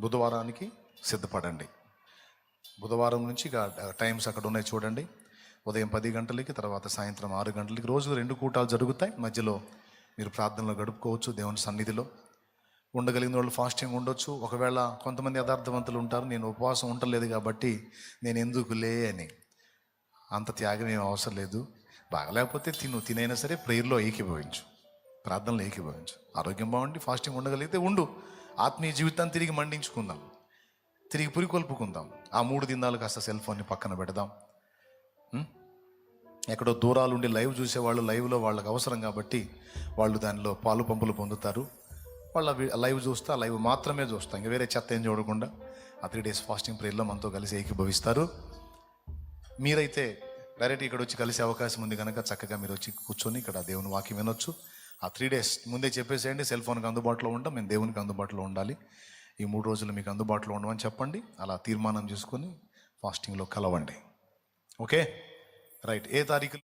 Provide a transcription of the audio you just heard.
బుధవారానికి సిద్ధపడండి. బుధవారం నుంచి టైమ్స్ అక్కడ ఉన్నాయి చూడండి. ఉదయం పది గంటలకి తర్వాత సాయంత్రం ఆరు గంటలకి రోజు రెండు కూటాలు జరుగుతాయి. మధ్యలో మీరు ప్రార్థనలో గడుపుకోవచ్చు దేవుని సన్నిధిలో. ఉండగలిగిన వాళ్ళు ఫాస్టింగ్ ఉండొచ్చు. ఒకవేళ కొంతమంది యథార్థవంతులు ఉంటారు నేను ఉపవాసం ఉండలేదు కాబట్టి నేను ఎందుకులే అని. అంత త్యాగం ఏం అవసరం లేదు. బాగలేకపోతే తిను తినైనా సరే ప్రేయర్లో ఏకీభవించు. ప్రార్థనలు ఏకీభవించు. ఆరోగ్యం బాగుండి ఫాస్టింగ్ ఉండగలిగితే ఉండు. ఆత్మీయ జీవితాన్ని తిరిగి మండించుకుందాం. తిరిగి పురికొల్పుకుందాం. ఆ మూడు దినాలు కాస్త సెల్ ఫోన్ని పక్కన పెడదాం. ఎక్కడో దూరాలు ఉండి లైవ్ చూసేవాళ్ళు లైవ్లో వాళ్ళకి అవసరం కాబట్టి వాళ్ళు దానిలో పాలు పంపులు పొందుతారు. వాళ్ళ లైవ్ చూస్తే ఆ లైవ్ మాత్రమే చూస్తాం. ఇంకా వేరే చెత్త ఏం చూడకుండా ఆ త్రీ డేస్ ఫాస్టింగ్ ప్రేయర్లో మనతో కలిసి ఏకీభవిస్తారు. మీరైతే డైరెక్ట్ ఇక్కడ వచ్చి కలిసే అవకాశం ఉంది కనుక చక్కగా మీరు వచ్చి కూర్చొని ఇక్కడ దేవుని వాక్యం వినొచ్చు. ఆ త్రీ డేస్ ముందే చెప్పేసేయండి సెల్ ఫోన్కి అందుబాటులో ఉంటాం మేము దేవునికి అందుబాటులో ఉండాలి. ఈ మూడు రోజులు మీకు అందుబాటులో ఉండమని చెప్పండి. అలా తీర్మానం చేసుకొని ఫాస్టింగ్లో కలవండి. ఓకే రైట్ ఏ తారీఖు